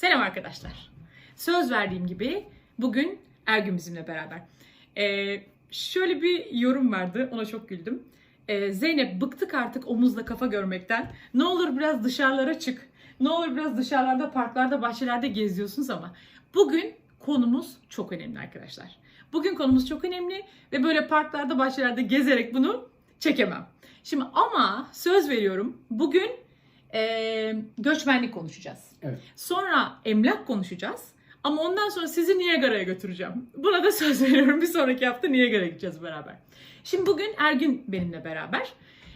Selam arkadaşlar. Söz verdiğim gibi bugün Ergün bizimle beraber. Ee, şöyle bir yorum vardı, ona çok güldüm. Ee, Zeynep bıktık artık omuzla kafa görmekten. Ne olur biraz dışarılara çık. Ne olur biraz dışarılarda, parklarda, bahçelerde geziyorsunuz ama bugün konumuz çok önemli arkadaşlar. Bugün konumuz çok önemli ve böyle parklarda, bahçelerde gezerek bunu çekemem. Şimdi ama söz veriyorum bugün eee, göçmenlik konuşacağız. Evet. Sonra emlak konuşacağız. Ama ondan sonra sizi Niagara'ya götüreceğim. Buna da söz veriyorum. Bir sonraki hafta Niagara'ya gideceğiz beraber. Şimdi bugün Ergün benimle beraber.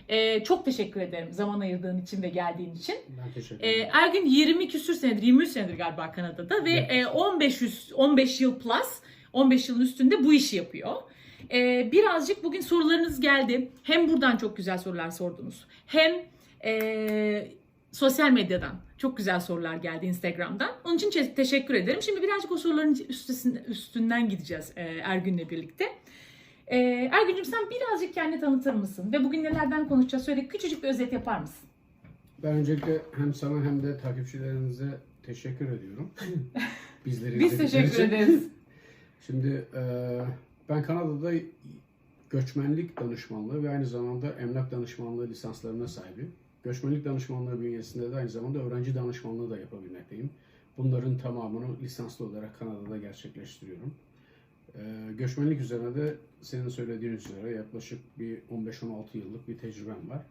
Eee, çok teşekkür ederim zaman ayırdığın için ve geldiğin için. Ben teşekkür Ee, ederim. Ergün 20 küsür senedir, 23 senedir galiba Kanada'da ve Evet. e, 15 üst- 15 yıl plus, 15 yılın üstünde bu işi yapıyor. Ee, birazcık bugün sorularınız geldi. Hem buradan çok güzel sorular sordunuz. Hem e, sosyal medyadan çok güzel sorular geldi Instagram'dan. Onun için teşekkür ederim. Şimdi birazcık o soruların üstesinden, üstünden gideceğiz e, Ergün'le birlikte. E, Ergün'cüm sen birazcık kendini tanıtır mısın? Ve bugün nelerden konuşacağız? Şöyle küçücük bir özet yapar mısın? Ben öncelikle hem sana hem de takipçilerinize teşekkür ediyorum. Bizleri Biz teşekkür için. ederiz. Şimdi e, ben Kanada'da göçmenlik danışmanlığı ve aynı zamanda emlak danışmanlığı lisanslarına sahibim. Göçmenlik danışmanlığı bünyesinde de aynı zamanda öğrenci danışmanlığı da yapabilmekteyim. Bunların tamamını lisanslı olarak Kanada'da gerçekleştiriyorum. E, göçmenlik üzerine de senin söylediğin üzere yaklaşık bir 15-16 yıllık bir tecrübem var.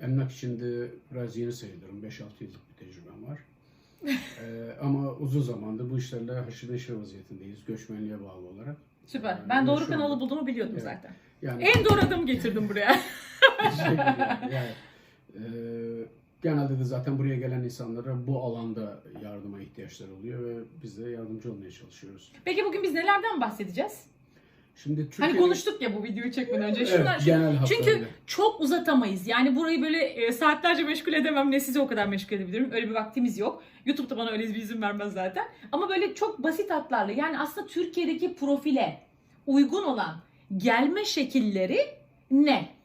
Emlak içinde biraz yeni sayılırım. 5-6 yıllık bir tecrübem var. Ee, ama uzun zamandır bu işlerle haşır neşir vaziyetindeyiz. Göçmenliğe bağlı olarak. Süper. Yani Ben doğru kanalı an- bulduğumu biliyordum Evet. zaten. Yani En doğru adamı getirdim buraya. yani, e, genelde de zaten buraya gelen insanlara bu alanda yardıma ihtiyaçları oluyor ve biz de yardımcı olmaya çalışıyoruz. Peki bugün biz nelerden bahsedeceğiz? Şimdi Hani Türkiye'de... konuştuk ya bu videoyu çekmeden önce. Evet, Şunlar, şu- genel çünkü çok uzatamayız. Yani burayı böyle e, saatlerce meşgul edemem. Ne sizi o kadar meşgul edebilirim. Öyle bir vaktimiz yok. YouTube'da bana öyle bir izin vermez zaten. Ama böyle çok basit hatlarla yani aslında Türkiye'deki profile uygun olan gelme şekilleri ne?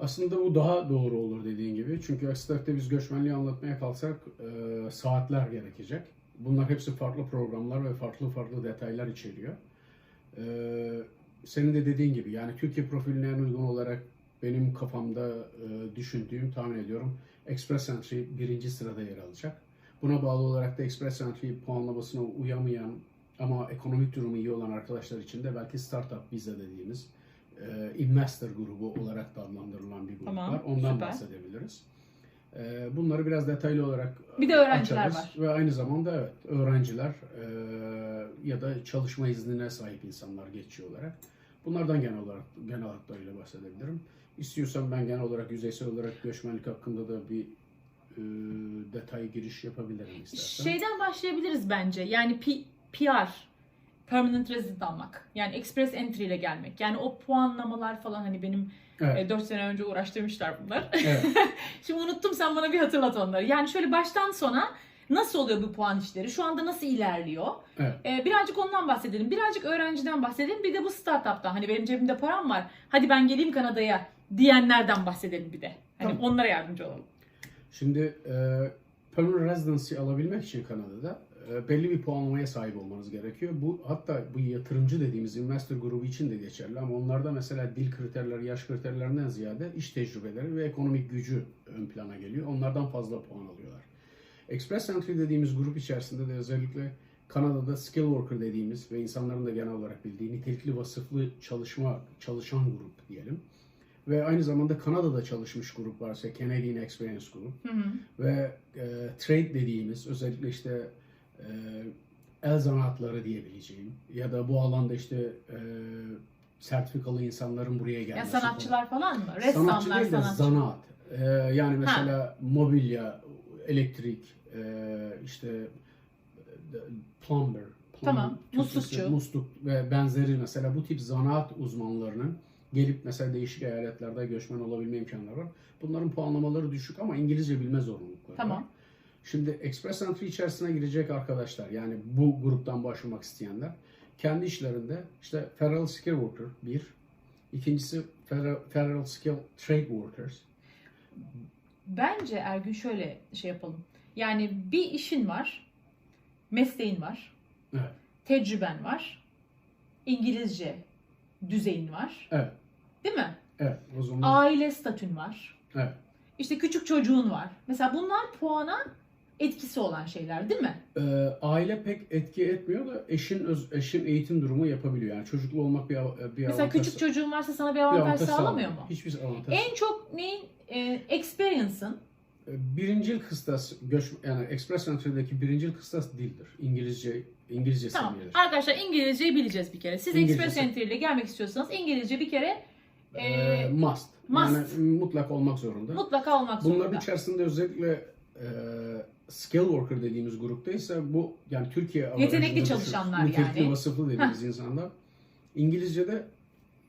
Aslında bu daha doğru olur dediğin gibi. Çünkü aksi takdirde biz göçmenliği anlatmaya kalksak e, saatler gerekecek. Bunlar hepsi farklı programlar ve farklı farklı detaylar içeriyor. E, senin de dediğin gibi yani Türkiye profiline uygun olarak benim kafamda e, düşündüğüm, tahmin ediyorum Express Entry birinci sırada yer alacak. Buna bağlı olarak da Express Entry puanlamasına uyamayan ama ekonomik durumu iyi olan arkadaşlar için de belki Startup Visa dediğimiz e, investor grubu olarak da adlandırılan bir grup Tamam, var. Ondan süper. bahsedebiliriz. E, bunları biraz detaylı olarak Bir de öğrenciler açarız. var. Ve aynı zamanda evet öğrenciler e, ya da çalışma iznine sahip insanlar geçiyor olarak. Bunlardan genel olarak genel hatlarıyla bahsedebilirim. İstiyorsan ben genel olarak yüzeysel olarak göçmenlik hakkında da bir e, detay giriş yapabilirim istersen. Şeyden başlayabiliriz bence. Yani P- PR, permanent resident almak. Yani express entry ile gelmek. Yani o puanlamalar falan hani benim evet. 4 sene önce uğraştırmışlar bunlar. evet. Şimdi unuttum sen bana bir hatırlat onları. Yani şöyle baştan sona nasıl oluyor bu puan işleri? Şu anda nasıl ilerliyor? Evet. Ee, birazcık ondan bahsedelim. Birazcık öğrenciden bahsedelim. Bir de bu startup'tan. Hani benim cebimde param var. Hadi ben geleyim Kanada'ya diyenlerden bahsedelim bir de. Hani Tamam. onlara yardımcı olalım. Şimdi e, permanent residency alabilmek için Kanada'da e, belli bir puanlamaya sahip olmanız gerekiyor. Bu hatta bu yatırımcı dediğimiz investor grubu için de geçerli ama onlarda mesela dil kriterleri, yaş kriterlerinden ziyade iş tecrübeleri ve ekonomik gücü ön plana geliyor. Onlardan fazla puan alıyorlar. Express Entry dediğimiz grup içerisinde de özellikle Kanada'da skill worker dediğimiz ve insanların da genel olarak bildiği nitelikli vasıflı çalışma çalışan grup diyelim. Ve aynı zamanda Kanada'da çalışmış grup varsa Canadian Experience Group Hı hı. ve e, trade dediğimiz özellikle işte e, el zanaatları diyebileceğim ya da bu alanda işte e, sertifikalı insanların buraya Ya gelmesi. sanatçılar falan mı? Ressamlar, Sanatçı değil de sanatçı. zanaat. E, yani mesela mobilya, elektrik, e, işte plumber, plum- Tamam, muslukçu. musluk ve benzeri mesela bu tip zanaat uzmanlarının gelip mesela değişik eyaletlerde göçmen olabilme imkanları var. Bunların puanlamaları düşük ama İngilizce bilme zorunlulukları var. Şimdi Express Entry içerisine girecek arkadaşlar yani bu gruptan başvurmak isteyenler kendi işlerinde işte Federal Skill Worker bir, ikincisi Federal, Federal Skill Trade Workers. Bence Ergün şöyle şey yapalım. Yani bir işin var. mesleğin var, Evet. tecrüben var, İngilizce düzeyin var. Evet. Değil mi? Evet. O zaman Aile statün var. evet. İşte küçük çocuğun var. Mesela bunlar puana etkisi olan şeyler değil mi? Ee, aile pek etki etmiyor da eşin öz, eşin eğitim durumu yapabiliyor. Yani çocuklu olmak bir bir Mesela avantaj. küçük çocuğun varsa sana bir bir avantaj, avantaj sağlamıyor mu? Hiçbir avantaj. En çok neyin e, experience'ın Birincil kıstas göç yani Express Entry'deki birincil kıstas dildir. İngilizce İngilizce Tamam. seviyedir. Arkadaşlar İngilizceyi bileceğiz bir kere. Siz İngilizce Express Entry ile gelmek istiyorsanız İngilizce bir kere e, Ee, must. must. Yani mutlak olmak zorunda. mutlaka olmak Bunların zorunda. içerisinde özellikle e, skill worker dediğimiz gruptaysa bu yani Türkiye Yetenekli çalışanlar Nitelikli yani. vasıflı dediğimiz insanlar İngilizce'de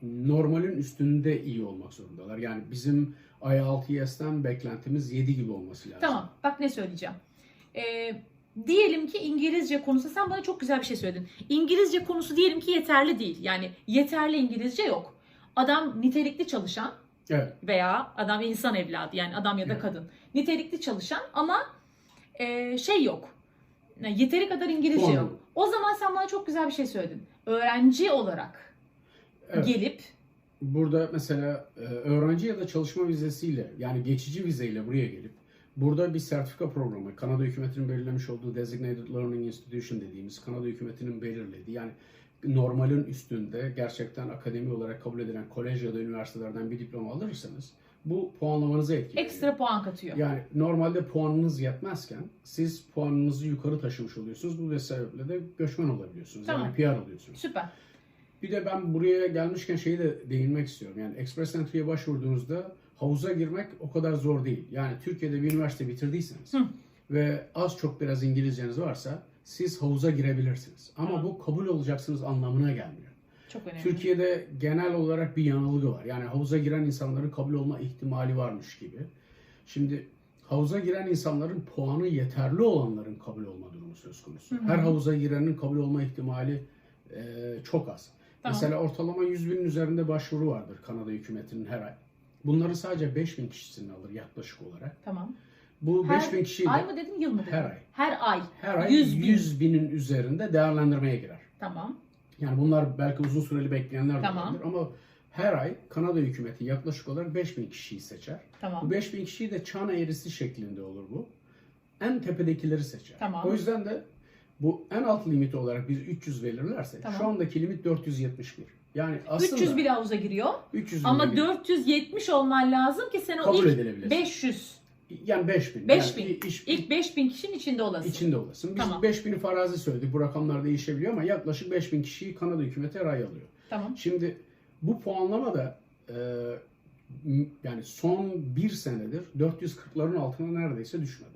normalin üstünde iyi olmak zorundalar. Yani bizim IELTS'ten beklentimiz 7 gibi olması lazım. Tamam. Bak ne söyleyeceğim. E, diyelim ki İngilizce konusu sen bana çok güzel bir şey söyledin. İngilizce konusu diyelim ki yeterli değil. Yani yeterli İngilizce yok. Adam nitelikli çalışan Evet. veya adam insan evladı yani adam ya da Evet. kadın nitelikli çalışan ama e, şey yok. Yani yeteri kadar İngilizce yok. yok. O zaman sen bana çok güzel bir şey söyledin. Öğrenci olarak Evet. gelip Burada mesela e, öğrenci ya da çalışma vizesiyle yani geçici vizeyle buraya gelip burada bir sertifika programı Kanada hükümetinin belirlemiş olduğu Designated Learning Institution dediğimiz Kanada hükümetinin belirlediği yani normalin üstünde gerçekten akademi olarak kabul edilen kolej ya da üniversitelerden bir diploma alırsanız bu puanlamanızı etkiliyor. ekstra puan katıyor. Yani normalde puanınız yetmezken siz puanınızı yukarı taşımış oluyorsunuz. Bu sebeple de göçmen olabiliyorsunuz. Tamam. Yani PR alıyorsunuz. Süper. Bir de ben buraya gelmişken şeyi de değinmek istiyorum. Yani Express Entry'ye başvurduğunuzda havuza girmek o kadar zor değil. Yani Türkiye'de bir üniversite bitirdiyseniz Hı. ve az çok biraz İngilizceniz varsa siz havuza girebilirsiniz. Ama Tamam. bu kabul olacaksınız anlamına gelmiyor. Çok önemli. Türkiye'de genel olarak bir yanılgı var. Yani havuza giren insanların kabul olma ihtimali varmış gibi. Şimdi havuza giren insanların puanı yeterli olanların kabul olma durumu söz konusu. Hı hı. Her havuza girenin kabul olma ihtimali e, çok az. Tamam. Mesela ortalama 100 binin üzerinde başvuru vardır Kanada hükümetinin her ay. Bunların sadece 5000 kişisini alır yaklaşık olarak. Tamam. Bu Her 5000 kişiyi de Ay mı dedin yıl mı dedin? Her ay. Her ay. her ay 100 100, bin. binin üzerinde değerlendirmeye girer. Tamam. Yani bunlar belki uzun süreli bekleyenler Tamam. olabilir ama her ay Kanada hükümeti yaklaşık olarak 5000 kişiyi seçer. Tamam. Bu 5000 kişiyi de çan eğrisi şeklinde olur bu. En tepedekileri seçer. Tamam. O yüzden de bu en alt limiti olarak biz 300 belirlersek Tamam. şu andaki limit 471. Yani aslında 300 bile havuza giriyor. 300 Ama bile 470 olman lazım ki sen o kabul ilk edilebilir. 500 Yani 5000. 5000. Yani iş, ilk 5000 kişinin içinde olasın. içinde olasın. Biz Tamam. 5000'i farazi söyledik. Bu rakamlar değişebiliyor ama yaklaşık 5000 kişiyi Kanada hükümeti her ay alıyor. Tamam. Şimdi bu puanlama da e, yani son bir senedir 440'ların altına neredeyse düşmedi.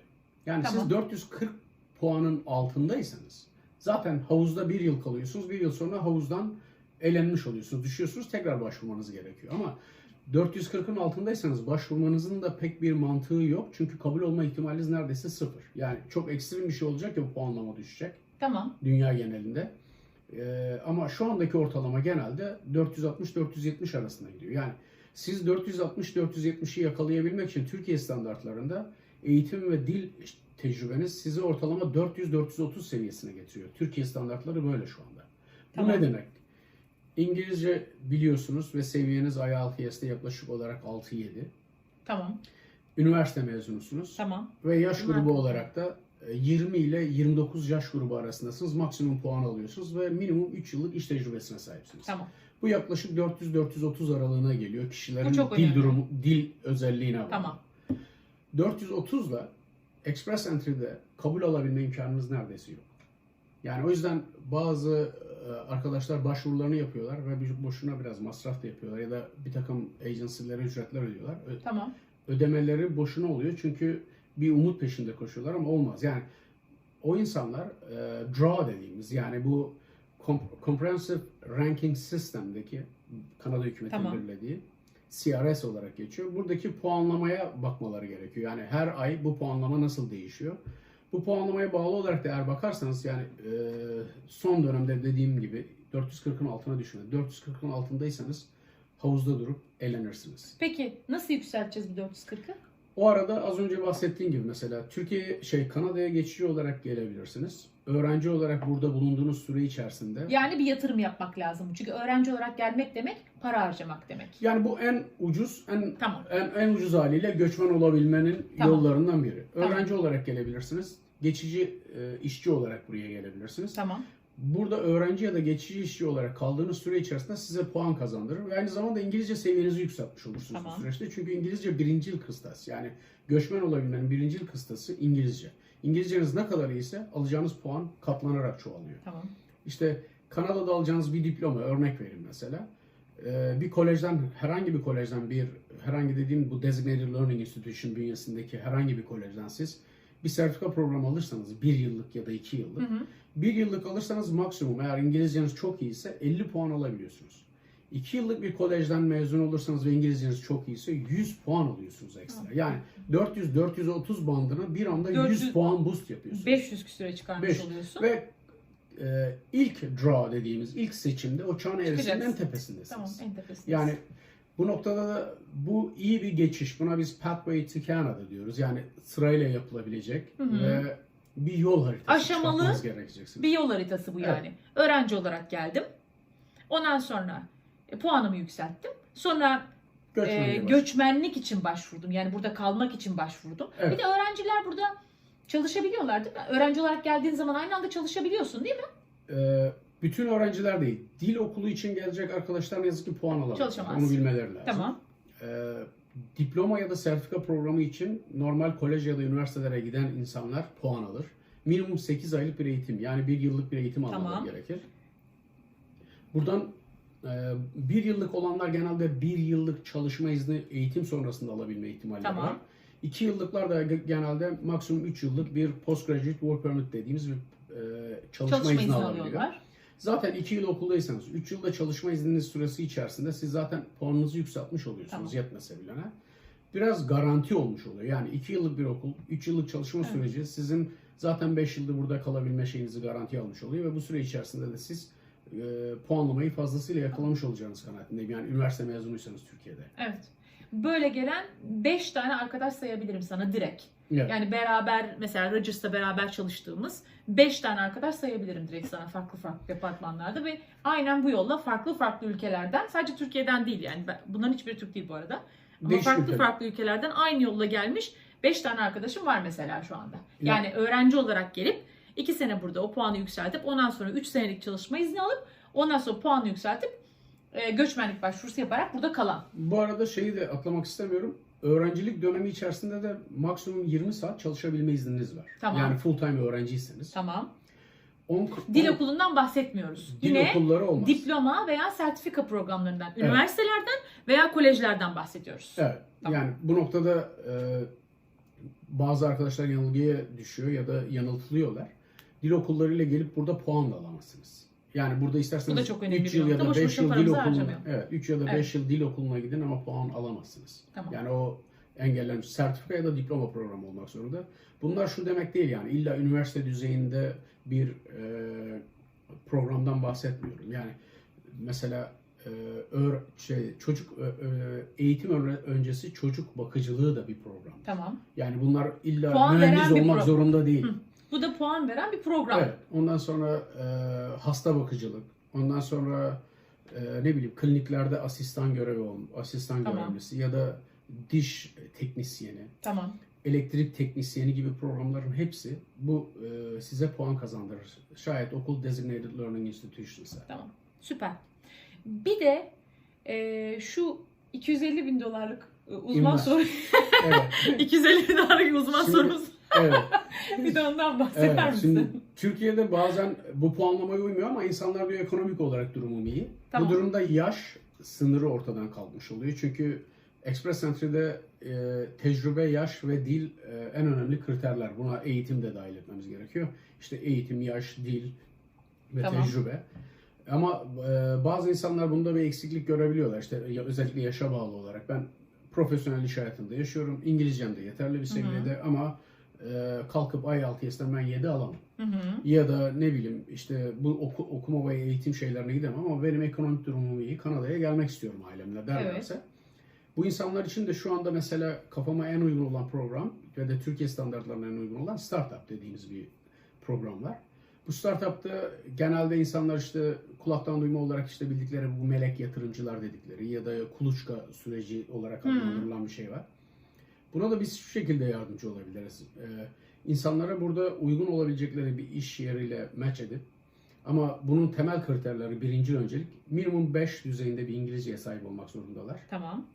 Yani Tamam. siz 440 puanın altındaysanız zaten havuzda bir yıl kalıyorsunuz. Bir yıl sonra havuzdan elenmiş oluyorsunuz. Düşüyorsunuz tekrar başvurmanız gerekiyor. Ama 440'ın altındaysanız başvurmanızın da pek bir mantığı yok. Çünkü kabul olma ihtimaliniz neredeyse sıfır. Yani çok ekstrem bir şey olacak ya bu puanlama düşecek Tamam. dünya genelinde. Ee, ama şu andaki ortalama genelde 460-470 arasında gidiyor. Yani siz 460-470'i yakalayabilmek için Türkiye standartlarında eğitim ve dil tecrübeniz sizi ortalama 400-430 seviyesine getiriyor. Türkiye standartları böyle şu anda. Bu Tamam. ne demek? İngilizce biliyorsunuz ve seviyeniz IELTS'te yaklaşık olarak 6-7. Tamam. Üniversite mezunusunuz. Tamam. Ve yaş grubu Mantıklı. olarak da e, 20 ile 29 yaş grubu arasındasınız. Maksimum puan alıyorsunuz ve minimum 3 yıllık iş tecrübesine sahipsiniz. Tamam. Bu yaklaşık 400-430 aralığına geliyor. Kişilerin dil önemli. durumu, dil özelliğine bağlı. Tamam. 430 ile Express Entry'de kabul alabilme imkanınız neredeyse yok. Yani o yüzden bazı e, arkadaşlar başvurularını yapıyorlar ve boşuna biraz masraf da yapıyorlar ya da bir takım agency'lere ücretler ödüyorlar. Tamam. ödemeleri boşuna oluyor çünkü bir umut peşinde koşuyorlar ama olmaz. Yani o insanlar e, draw dediğimiz yani bu Com- Comprehensive Ranking System'deki Kanada hükümetinin Tamam. belirlediği CRS olarak geçiyor. Buradaki puanlamaya bakmaları gerekiyor. Yani her ay bu puanlama nasıl değişiyor? Bu puanlamaya bağlı olarak da eğer bakarsanız yani e, son dönemde dediğim gibi 440'ın altına düşmedi. 440'ın altındaysanız havuzda durup eğlenirsiniz. Peki nasıl yükselteceğiz bu 440'ı? O arada az önce bahsettiğim gibi mesela Türkiye şey Kanada'ya geçici olarak gelebilirsiniz. Öğrenci olarak burada bulunduğunuz süre içerisinde Yani bir yatırım yapmak lazım. Çünkü öğrenci olarak gelmek demek para harcamak demek. yani bu en ucuz en Tamam. en, en ucuz haliyle göçmen olabilmenin Tamam. yollarından biri. Tamam. Öğrenci olarak gelebilirsiniz. Geçici e, işçi olarak buraya gelebilirsiniz. Tamam. Burada öğrenci ya da geçici işçi olarak kaldığınız süre içerisinde size puan kazandırır ve aynı zamanda İngilizce seviyenizi yükseltmiş olursunuz Tamam. bu süreçte. Çünkü İngilizce birincil kıstas. Yani göçmen olabilmenin birincil kıstası İngilizce. İngilizceniz ne kadar iyiyse alacağınız puan katlanarak çoğalıyor. Tamam. İşte Kanada'da alacağınız bir diploma örnek vereyim mesela. Ee, Bir kolejden herhangi bir kolejden bir herhangi dediğim bu Designated Learning Institution bünyesindeki herhangi bir kolejden siz bir sertifika programı alırsanız bir yıllık ya da iki yıllık Hı hı. bir yıllık alırsanız maksimum eğer İngilizceniz çok iyiyse 50 puan alabiliyorsunuz. 2 yıllık bir kolejden mezun olursanız ve İngilizceniz çok iyiyse 100 puan alıyorsunuz ekstra. Yani 400-430 bandına bir anda 100 400 puan boost yapıyorsunuz. 500 küsüre çıkarmış Beş. oluyorsun. Ve e, ilk draw dediğimiz ilk seçimde o çan eğrisinin en tepesindesiniz. Tamam en tepesinde. Yani bu noktada da bu iyi bir geçiş. Buna biz Pathway to Canada diyoruz. Yani sırayla yapılabilecek Hı hı. ve bir yol haritası Aşamalı bir yol haritası bu yani. Öğrenci olarak geldim. Ondan sonra e, puanımı yükselttim. Sonra Göçmenliğe e, göçmenlik için başvurdum. Yani burada kalmak için başvurdum. Evet. Bir de öğrenciler burada çalışabiliyorlar değil mi? Öğrenci olarak geldiğin zaman aynı anda çalışabiliyorsun değil mi? Ee, bütün öğrenciler değil. Dil okulu için gelecek arkadaşlar ne yazık ki puan alamaz. Çalışamaz. Onu bilmeleri lazım. Tamam. Ee, diploma ya da sertifika programı için normal kolej ya da üniversitelere giden insanlar puan alır. Minimum 8 aylık bir eğitim yani bir yıllık bir eğitim almaları Tamam. gerekir. Buradan e, bir yıllık olanlar genelde bir yıllık çalışma izni eğitim sonrasında alabilme ihtimalleri Tamam. var. İki yıllıklar da ge- genelde maksimum 3 yıllık bir postgraduate work permit dediğimiz bir e, çalışma, Çalışma izni, alabiliyor. alıyorlar. Zaten 2 yıl okuldaysanız 3 yılda çalışma izniniz süresi içerisinde siz zaten puanınızı yükseltmiş oluyorsunuz Tamam. yetmese bile. Biraz garanti olmuş oluyor. Yani 2 yıllık bir okul, 3 yıllık çalışma Evet. süreci sizin zaten 5 yılda burada kalabilme şeyinizi garanti almış oluyor ve bu süre içerisinde de siz e, puanlamayı fazlasıyla yakalamış olacağınız kanaatindeyim. Yani üniversite mezunuysanız Türkiye'de. Evet. Böyle gelen 5 tane arkadaş sayabilirim sana direkt. Evet. Yani beraber mesela Rogers'ta beraber çalıştığımız 5 tane arkadaş sayabilirim direkt sana farklı farklı departmanlarda ve aynen bu yolla farklı farklı ülkelerden sadece Türkiye'den değil yani ben- bunların hiçbiri Türk değil bu arada. Ama Değişik farklı ülkeler. farklı ülkelerden aynı yolla gelmiş 5 tane arkadaşım var mesela şu anda. Ya- Yani öğrenci olarak gelip 2 sene burada o puanı yükseltip ondan sonra 3 senelik çalışma izni alıp ondan sonra puanı yükseltip e, göçmenlik başvurusu yaparak burada kalan. Bu arada şeyi de atlamak istemiyorum. Öğrencilik dönemi içerisinde de maksimum 20 saat çalışabilme izniniz var. Tamam. Yani full time öğrenciyseniz. Tamam. On- Dil on- okulundan bahsetmiyoruz. Dil Yine okulları olmaz. diploma veya sertifika programlarından, üniversitelerden veya kolejlerden bahsediyoruz. Evet. Tamam. Yani bu noktada e, bazı arkadaşlar yanılgıya düşüyor ya da yanıltılıyorlar. Dil okullarıyla gelip burada puan da alamazsınız. Yani burada isterseniz Bu da çok önemli 3 bir yıl ya da Boşu 5 boşuna yıl dil okuluna, evet 3 ya da 5 Evet. yıl dil okuluna gidin ama puan alamazsınız. Tamam. Yani o engellenmiş sertifika ya da diploma programı olmak zorunda. Bunlar şu demek değil yani illa üniversite düzeyinde bir e, programdan bahsetmiyorum. Yani mesela e, öğ- şey çocuk ö- ö- eğitim ön- öncesi çocuk bakıcılığı da bir program. Tamam. Yani bunlar illa Puan mühendis olmak program. zorunda değil. Hı. Bu da puan veren bir program. Evet. Ondan sonra e, hasta bakıcılık. Ondan sonra e, ne bileyim kliniklerde asistan görevi olm, asistan Tamam. görevlisi ya da diş teknisyeni, Tamam. elektrik teknisyeni gibi programların hepsi bu e, size puan kazandırır. Şayet okul designated learning institution'sa. Tamam. Süper. Bir de e, şu 250 bin dolarlık uzman soru Evet. 250 bin dolarlık uzman Şimdi- sorumuz. Evet. bir de ondan bahseder Evet, misin? şimdi Türkiye'de bazen bu puanlamaya uymuyor ama insanlar diyor ekonomik olarak durumum iyi. Tamam. Bu durumda yaş sınırı ortadan kalkmış oluyor. Çünkü Express Entry'de e, tecrübe, yaş ve dil e, en önemli kriterler. Buna eğitim de dahil etmemiz gerekiyor. İşte eğitim, yaş, dil ve Tamam. tecrübe. Ama e, bazı insanlar bunda bir eksiklik görebiliyorlar. İşte ya- özellikle yaşa bağlı olarak. Ben profesyonel iş hayatında yaşıyorum. İngilizcem de yeterli bir seviyede ama e, kalkıp IELTS'ten ben 7 alamam. Hı hı. Ya da ne bileyim işte bu oku, okuma ve eğitim şeylerine gidemem ama benim ekonomik durumum iyi. Kanada'ya gelmek istiyorum ailemle derlerse. Bu insanlar için de şu anda mesela kafama en uygun olan program ve de Türkiye standartlarına en uygun olan startup dediğimiz bir program var. Bu startupta genelde insanlar işte kulaktan duyma olarak işte bildikleri bu melek yatırımcılar dedikleri ya da kuluçka süreci olarak adlandırılan bir şey var. Buna da biz şu şekilde yardımcı olabiliriz. Ee, insanlara burada uygun olabilecekleri bir iş yeriyle match edip ama bunun temel kriterleri birinci öncelik minimum 5 düzeyinde bir İngilizceye sahip olmak zorundalar. Tamam.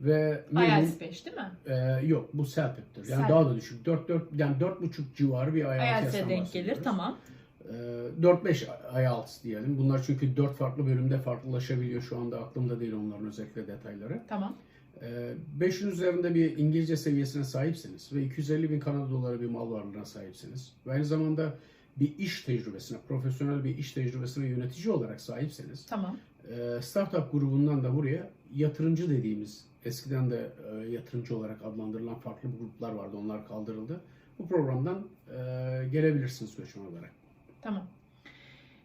Ve minimum, IELTS 5 değil mi? e, yok bu CELTEP'tir. Yani CELTEP. daha da düşük. 4 4 yani 4,5 civarı bir IELTS IELTS'e yazdan denk gelir. Tamam. Ee, 4-5 IELTS diyelim. Bunlar çünkü 4 farklı bölümde farklılaşabiliyor. Şu anda aklımda değil onların özellikle detayları. Tamam. 5'in üzerinde bir İngilizce seviyesine sahipseniz ve 250 bin Kanada doları bir mal varlığına sahipseniz ve aynı zamanda bir iş tecrübesine, profesyonel bir iş tecrübesine yönetici olarak sahipseniz Tamam. e, startup grubundan da buraya yatırımcı dediğimiz eskiden de e, yatırımcı olarak adlandırılan farklı gruplar vardı. Onlar kaldırıldı. Bu programdan e, gelebilirsiniz göçmen olarak. Tamam.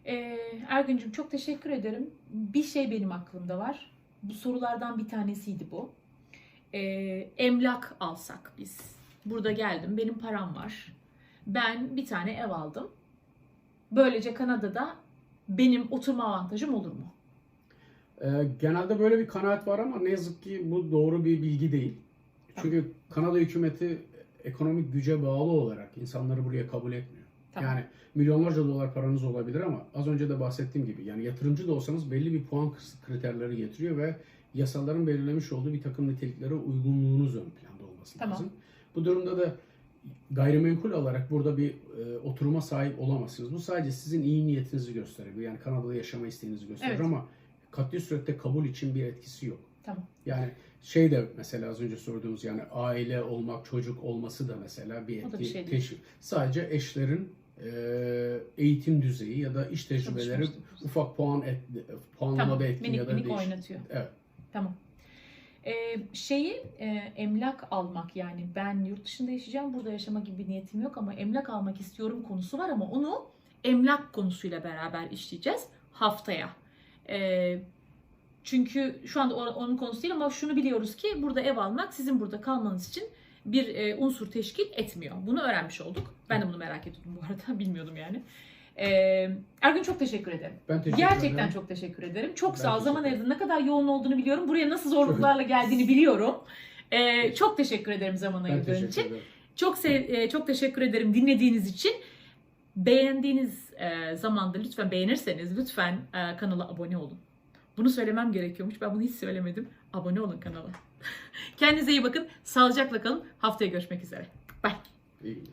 Ee, Ergüncüm çok teşekkür ederim. Bir şey benim aklımda var. Bu sorulardan bir tanesiydi bu. Ee, emlak alsak biz. Burada geldim. Benim param var. Ben bir tane ev aldım. Böylece Kanada'da benim oturma avantajım olur mu? Ee, genelde böyle bir kanaat var ama ne yazık ki bu doğru bir bilgi değil. Çünkü Kanada hükümeti ekonomik güce bağlı olarak insanları buraya kabul etmiyor. Tamam. Yani milyonlarca dolar paranız olabilir ama az önce de bahsettiğim gibi yani yatırımcı da olsanız belli bir puan kriterleri getiriyor ve yasaların belirlemiş olduğu bir takım niteliklere uygunluğunuz ön planda olması Tamam. lazım. Bu durumda da gayrimenkul alarak burada bir e, oturuma sahip olamazsınız. Bu sadece sizin iyi niyetinizi gösterir. Yani Kanada'da yaşama isteğinizi gösterir Evet. ama katli surette kabul için bir etkisi yok. Tamam. Yani şey de mesela az önce sorduğumuz yani aile olmak, çocuk olması da mesela bir O da etki. bir şey teşvik. Sadece eşlerin e, eğitim düzeyi ya da iş tecrübeleri ufak puan et, puanlamada Tamam. etkin Minik ya da minik değişik. oynatıyor. Evet. Tamam. Ee, şeyi e, emlak almak yani ben yurt dışında yaşayacağım burada yaşama gibi bir niyetim yok ama emlak almak istiyorum konusu var ama onu emlak konusuyla beraber işleyeceğiz haftaya. Ee, çünkü şu anda onun konusu değil ama şunu biliyoruz ki burada ev almak sizin burada kalmanız için bir e, unsur teşkil etmiyor. Bunu öğrenmiş olduk. Ben de bunu merak ediyordum bu arada bilmiyordum yani. Ee, Ergün çok teşekkür ederim. Ben teşekkür Gerçekten ederim. çok teşekkür ederim. Çok Ben sağ ol. Zaman ayırdın. Ne kadar yoğun olduğunu biliyorum. Buraya nasıl zorluklarla geldiğini biliyorum. Ee, çok teşekkür ederim zaman ayırdığın için. ederim. Çok sev, e, çok teşekkür ederim dinlediğiniz için. Beğendiğiniz e, zamanda lütfen beğenirseniz lütfen e, kanala abone olun. Bunu söylemem gerekiyormuş. Ben bunu hiç söylemedim. Abone olun kanala. Kendinize iyi bakın. Sağlıcakla kalın. Haftaya görüşmek üzere. Bye. İyi.